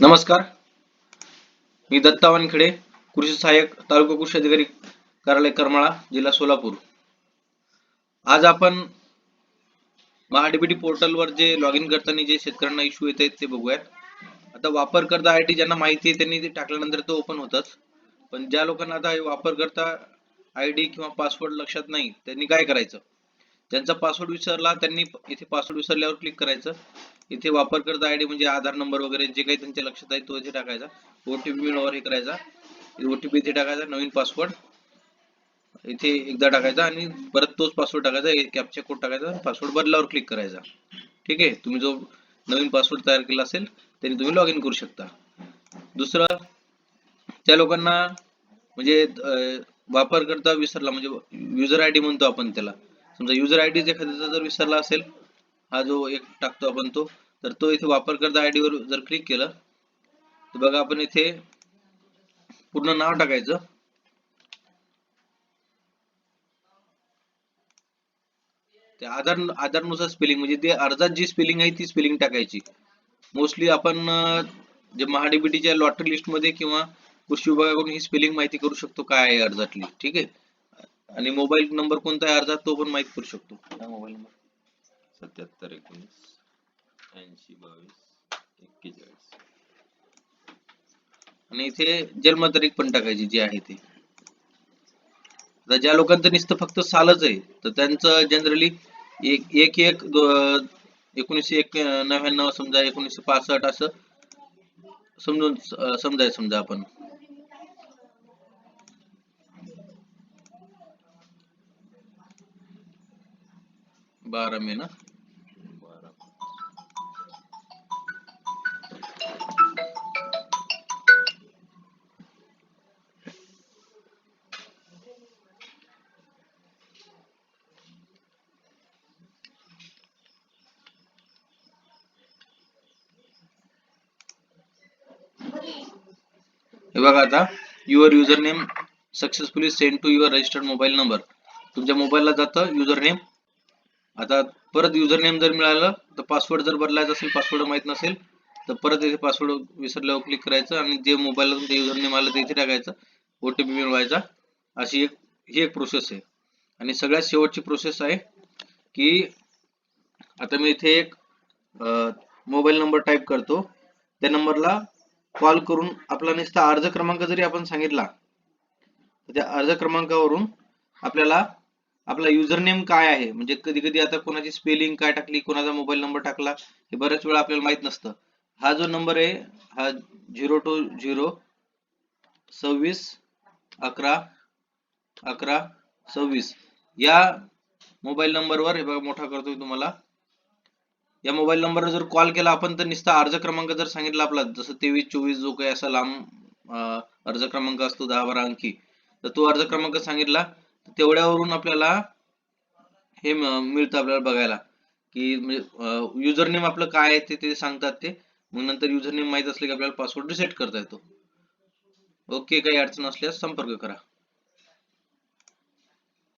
नमस्कार. मी दत्ता वानखेडे कृषी सहाय्यक तालुका कृषी अधिकारी कार्यालय करमाळा जिल्हा सोलापूर. आज आपण महाडीबीटी पोर्टलवर जे लॉग इन करताना जे शेतकऱ्यांना इश्यू येत आहेत ते बघूयात. आता वापरकर्ता आय टी ज्यांना माहिती आहे त्यांनी ते टाकल्यानंतर तो ओपन होतच. पण ज्या लोकांना आता वापरकर्ता आय डी किंवा पासवर्ड लक्षात नाही त्यांनी काय करायचं? त्यांचा पासवर्ड विसरला त्यांनी इथे पासवर्ड विसरल्यावर क्लिक करायचं. इथे वापरकर्ता आय डी म्हणजे आधार नंबर वगैरे जे काही त्यांच्या लक्षात आहे तो इथे टाकायचा. ओटीपी मिळवर हे करायचा. ओटीपी इथे टाकायचा नवीन पासवर्ड इथे एकदा टाकायचा आणि परत तोच पासवर्ड टाकायचा कॅपचा कोड टाकायचा पासवर्ड बदलावर क्लिक करायचा. ठीक आहे? तुम्ही जो नवीन पासवर्ड तयार केला असेल त्यांनी तुम्ही लॉग इन करू शकता. दुसरं त्या लोकांना म्हणजे वापरकर्ता विसरला म्हणजे युजर आय डी म्हणतो आपण त्याला. समजा युजर आय डी एखाद्याचा जर विसरला असेल हा जो एक टाकतो आपण तो तर तो इथे वापरकर्ता आय वर जर क्लिक केलं तर बघा आपण इथे पूर्ण नाव टाकायचं. ते आधार आधारनुसार स्पेलिंग म्हणजे ते अर्जात जी स्पेलिंग आहे ती स्पेलिंग टाकायची. मोस्टली आपण जे महाडीबीटीच्या लॉटरी लिस्टमध्ये किंवा कृषी विभागाकडून ही स्पेलिंग माहिती करू शकतो काय आहे अर्जातली ठीक आहे? आणि मोबाईल नंबर कोणता आहे अर्जात तो पण माहिती करू शकतो. Mobile number. सत्याहत्तर एकोणीस ऐंशी बावीस एक्केचाळीस. आणि इथे जन्मतारीख पण टाकायची जी आहे ती. आता ज्या लोकांचं नुसतं फक्त सालच आहे तर त्यांचं जनरली एक एक एक एकोणीसशे एक नव्याण्णव समजा एकोणीसशे पासष्ट असं समजून अं, समजायचं समजा आपण. बारा मे ना? बारा हे बघा आता your user name successfully send to your registered mobile number तुमच्या मोबाईलला जातं युजर नेम आता परत युजर नेम जर मिळालं तर पासवर्ड जर बदलायचा असेल पासवर्ड माहीत नसेल तर परत इथे पासवर्ड विसरल्यावर क्लिक करायचं आणि जे मोबाईलला तुमचं युजर नेम आलं ते इथे टाकायचं ओटीपी मिळवायचा. अशी एक ही एक प्रोसेस आहे. आणि सगळ्यात शेवटची प्रोसेस आहे की आता मी इथे एक मोबाईल नंबर टाईप करतो. त्या नंबरला कॉल करून आपला नुसता अर्ज क्रमांक जरी आपण सांगितला त्या अर्ज क्रमांकावरून आपल्याला आपला युजर नेम काय आहे? म्हणजे कधी कधी आता कोणाची स्पेलिंग काय टाकली कोणाचा मोबाईल नंबर टाकला हे बऱ्याच वेळा आपल्याला माहीत नसतं. हा जो नंबर आहे हा झिरो टू झिरो सव्वीस अकरा अकरा सव्वीस. या मोबाईल नंबरवर हे बघा मोठा करतोय तुम्हाला. या मोबाईल नंबरवर जर कॉल केला आपण तर नुसता अर्ज क्रमांक जर सांगितला आपला जसं तेवीस चोवीस जो काही असा लांब अर्ज क्रमांक असतो दहा बारा अंकी तर तो अर्ज क्रमांक सांगितला तेवढ्यावरून आपल्याला हे मिळतं आपल्याला बघायला. की म्हणजे युजर नेम आपलं काय आहे ते ते सांगतात ते. मग नंतर युजर नेम माहीत असले की आपल्याला पासवर्ड रिसेट करता येतो. ओके काही अडचण असल्यास संपर्क करा.